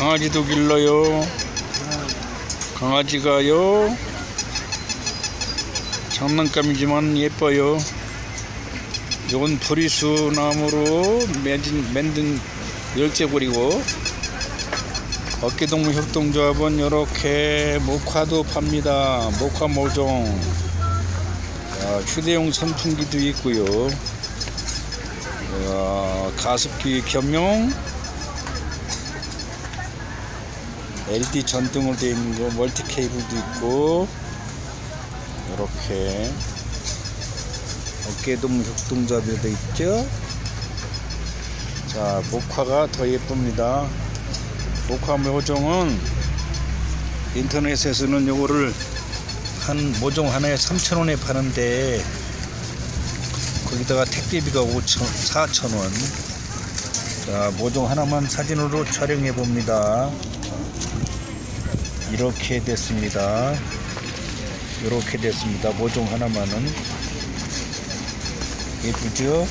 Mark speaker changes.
Speaker 1: 강아지도 길러요. 강아지가요. 장난감이지만 예뻐요. 이건 브리수 나무로 매진, 만든 열쇠고리고 어깨동무 협동조합은 이렇게 목화도 팝니다. 목화 모종. 자, 휴대용 선풍기도 있고요. 자, 가습기 겸용 LED 전등으로 되어 있는 거 멀티 케이블도 있고 이렇게 어깨동 되어 있죠. 자, 목화가 더 예쁩니다. 목화 모종은 인터넷에서는 요거를 한 모종 하나에 3,000원에 파는데 거기다가 택배비가 5천, 4,000원. 자, 모종 하나만 사진으로 촬영해 봅니다. 이렇게 됐습니다. 이렇게 됐습니다. 모종 하나만은 예쁘죠?